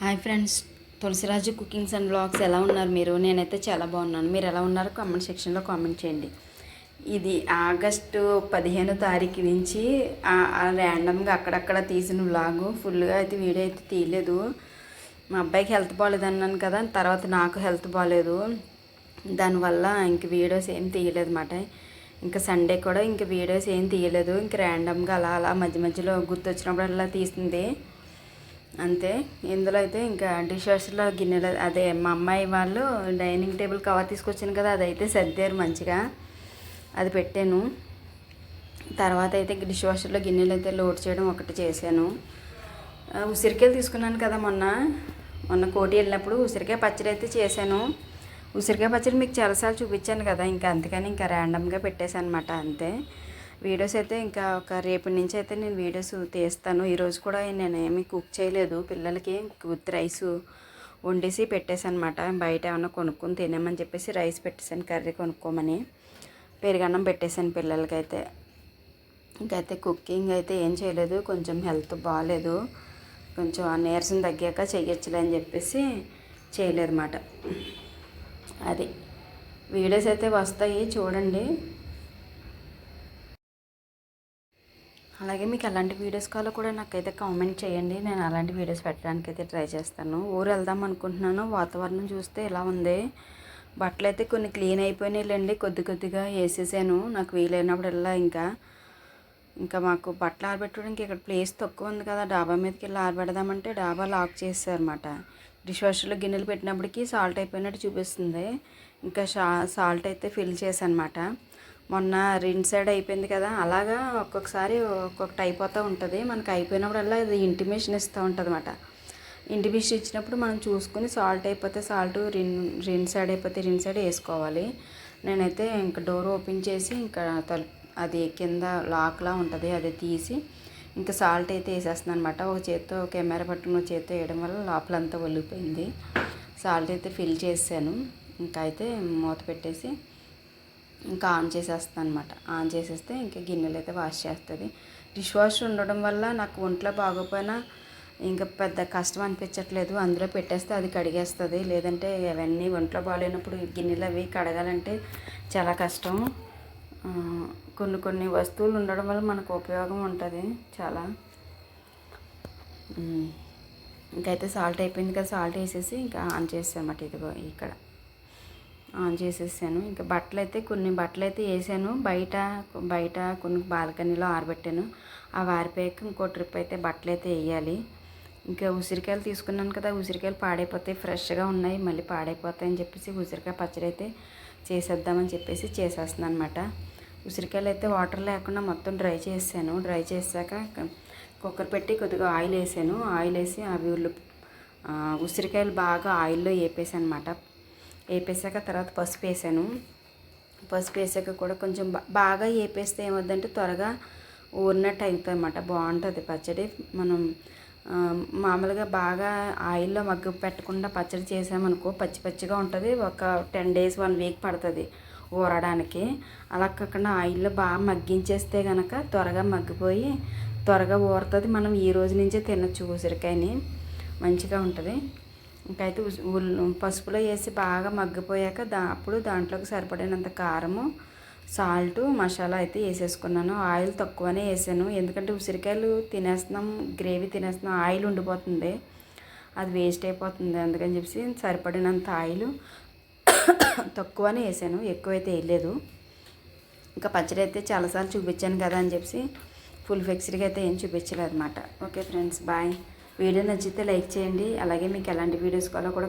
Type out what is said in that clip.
Hi friends Tulasiraju cookings and blogs ఎలా ఉన్నారు మీరు? నేనైతే చాలా బాగున్నాను. మీరు ఎలా ఉన్నారు కామెంట్ సెక్షన్లో కామెంట్ చేయండి. ఇది ఆగస్టు పదిహేనో తారీఖు నుంచి ర్యాండమ్గా అక్కడక్కడ తీసిన బ్లాగు ఫుల్గా అయితే వీడియో అయితే తీయలేదు. మా అబ్బాయికి హెల్త్ బాగాలేదు అన్నాను కదా తర్వాత నాకు హెల్త్ బాగాలేదు దానివల్ల ఇంక వీడియోస్ ఏం తీయలేదు అన్నమాట ఇంకా సండే కూడా ఇంక వీడియోస్ ఏం తీయలేదు. ఇంక ర్యాండమ్గా అలా అలా మధ్య మధ్యలో గుర్తొచ్చినప్పుడల్లా తీసింది. అంతే. ఇందులో అయితే ఇంకా డిష్ వాషర్లో గిన్నెలు అదే మా అమ్మాయి వాళ్ళు డైనింగ్ టేబుల్ కవర్ తీసుకొచ్చాను కదా అదైతే సర్దారు మంచిగా. అది పెట్టాను. తర్వాత అయితే డిష్ వాషర్లో గిన్నెలు అయితే లోడ్ చేయడం ఒకటి చేశాను. ఉసిరికాయలు తీసుకున్నాను కదా మొన్న. మొన్న కోటి వెళ్ళినప్పుడు ఉసిరికాయ పచ్చడి అయితే చేశాను. ఉసిరికాయ పచ్చడి మీకు చాలాసార్లు చూపించాను కదా ఇంకా అందుకని ఇంకా ర్యాండమ్గా పెట్టేశాను అనమాట అంతే. వీడియోస్ అయితే ఇంకా ఒక రేపటి నుంచి అయితే నేను వీడియోస్ తీస్తాను. ఈరోజు కూడా నేను ఏమీ కుక్ చేయలేదు. పిల్లలకి విత్ రైస్ వండేసి పెట్టేశానమాట. బయట ఏమన్నా కొనుక్కొని తినేమని చెప్పేసి రైస్ పెట్టేశాను. కర్రీ కొనుక్కోమని పెరుగన్నం పెట్టేశాను పిల్లలకైతే. ఇంకైతే కుకింగ్ అయితే ఏం చేయలేదు. కొంచెం హెల్త్ బాగాలేదు కొంచెం నీరసం తగ్గాక చెయ్యొచ్చులే అని చెప్పేసి చేయలేదు అన్నమాట అది. వీడియోస్ అయితే వస్తాయి చూడండి. అలాగే మీకు అలాంటి వీడియోస్ కావాలో కూడా నాకైతే కామెంట్ చేయండి. నేను అలాంటి వీడియోస్ పెట్టడానికి అయితే ట్రై చేస్తాను. ఊరు వెళ్దాం అనుకుంటున్నాను. వాతావరణం చూస్తే ఎలా ఉంది? బట్టలు అయితే కొన్ని క్లీన్ అయిపోయినాయిలేండి. కొద్ది కొద్దిగా వేసేసాను. నాకు వీలైనప్పుడల్లా ఇంకా. ఇంకా మాకు బట్టలు ఆరబెట్టడానికి ఇక్కడ ప్లేస్ తక్కువ ఉంది కదా. డాబా మీదకి వెళ్ళి ఆరబెడదామంటే డాబా లాక్ చేస్తారన్నమాట డిష్ వాషర్లో గిన్నెలు పెట్టినప్పటికీ సాల్ట్ అయిపోయినట్టు చూపిస్తుంది. ఇంకా షా సాల్ట్ అయితే ఫిల్ చేశానమాట మొన్న రెండు సైడ్ అయిపోయింది కదా అలాగా ఒక్కొక్కసారి ఒక్కొక్కటి అయిపోతూ ఉంటుంది. మనకి అయిపోయినప్పుడల్లా ఇది ఇంటిమేషన్ ఇస్తూ ఉంటుంది అనమాట ఇంటిమేషన్ ఇచ్చినప్పుడు మనం చూసుకుని సాల్ట్ అయిపోతే సాల్ట్ రిన్ రెండు సైడ్ అయిపోతే రెండు సైడ్ వేసుకోవాలి. నేనైతే ఇంకా డోర్ ఓపెన్ చేసి ఇంకా తలుపు అది కింద లాక్లా ఉంటుంది అది తీసి ఇంకా సాల్ట్ అయితే వేసేస్తున్నాను అనమాట ఒక చేత్తో కెమెరా పట్టుకుని చేత్తో వేయడం వల్ల లోపలంతా ఒలిగిపోయింది. సాల్ట్ అయితే ఫిల్ చేసాను ఇంకా అయితే మూత పెట్టేసి ఇంకా ఆన్ చేసేస్తాను అనమాట ఆన్ చేసేస్తే ఇంకా గిన్నెలు అయితే వాష్ చేస్తుంది. డిష్ వాష్ ఉండడం వల్ల నాకు ఒంట్లో బాగోపోయినా ఇంకా పెద్ద కష్టం అనిపించట్లేదు. అందులో పెట్టేస్తే అది కడిగేస్తుంది. లేదంటే అవన్నీ ఒంట్లో బాగాలేనప్పుడు గిన్నెలు అవి కడగాలంటే చాలా కష్టం. కొన్ని కొన్ని వస్తువులు ఉండడం వల్ల మనకు ఉపయోగం ఉంటుంది చాలా. ఇంకైతే సాల్ట్ అయిపోయింది కదా సాల్ట్ వేసేసి ఇంకా ఆన్ చేసామట ఇదిగో ఇక్కడ. ఆన్ చేసేసాను. ఇంకా బట్టలు అయితే కొన్ని బట్టలు అయితే వేసాను. బయట బయట కొన్ని బాల్కనీలో ఆరబెట్టాను. ఆ ఆరిపోయాక ఇంకో ట్రిప్ అయితే బట్టలు అయితే వేయాలి. ఇంకా ఉసిరికాయలు తీసుకున్నాను కదా ఉసిరికాయలు పాడైపోతాయి ఫ్రెష్గా ఉన్నాయి మళ్ళీ పాడైపోతాయి అని చెప్పేసి ఉసిరికాయ పచ్చడి అయితే చేసేద్దామని చెప్పేసి చేసేస్తున్నాను అనమాట ఉసిరికాయలు అయితే వాటర్ లేకుండా మొత్తం డ్రై చేసాను డ్రై చేశాక కుక్కర్ పెట్టి కొద్దిగా ఆయిల్ వేసాను. ఆయిల్ వేసి అవి ఉల్లి ఉసిరికాయలు బాగా ఆయిల్లో వేపేసాను అనమాట వేపేసాక తర్వాత పసుపు వేసాను. పసుపు వేసాక కూడా కొంచెం బాగా వేపేస్తే ఏమవుద్దంటే త్వరగా ఊరినట్టు అవుతుంది అనమాట బాగుంటుంది పచ్చడి. మనం మామూలుగా బాగా ఆయిల్లో మగ్గు పెట్టకుండా పచ్చడి చేసామనుకో పచ్చి పచ్చిగా ఉంటుంది. ఒక టెన్ డేస్ వన్ వీక్ పడుతుంది ఊరడానికి. అలా కాకుండా ఆయిల్లో బాగా మగ్గించేస్తే కనుక త్వరగా మగ్గిపోయి త్వరగా ఊరుతుంది. మనం ఈ రోజు నుంచే తినచ్చు ఉసిరికాయని. మంచిగా ఉంటుంది. ఇంకైతే పసుపులో వేసి బాగా మగ్గిపోయాక దా అప్పుడు దాంట్లోకి సరిపడినంత కారము సాల్ట్ మసాలా అయితే వేసేసుకున్నాను. ఆయిల్ తక్కువనే వేసాను. ఎందుకంటే ఉసిరికాయలు తినేస్తున్నాం గ్రేవీ తినేస్తున్నాం ఆయిల్ ఉండిపోతుంది. అది వేస్ట్ అయిపోతుంది అందుకని చెప్పేసి సరిపడినంత ఆయిల్ తక్కువనే వేసాను. ఎక్కువైతే వేయలేదు. ఇంకా పచ్చడి అయితే చాలాసార్లు చూపించాను కదా అని చెప్పేసి ఫుల్ ఫిక్స్డ్గా అయితే ఏం చూపించలేదు అనమాట ఓకే ఫ్రెండ్స్ బాయ్. వీడియో నచ్చితే లైక్ చేయండి. అలాగే మీకు ఎలాంటి వీడియోస్ కావాలో కూడా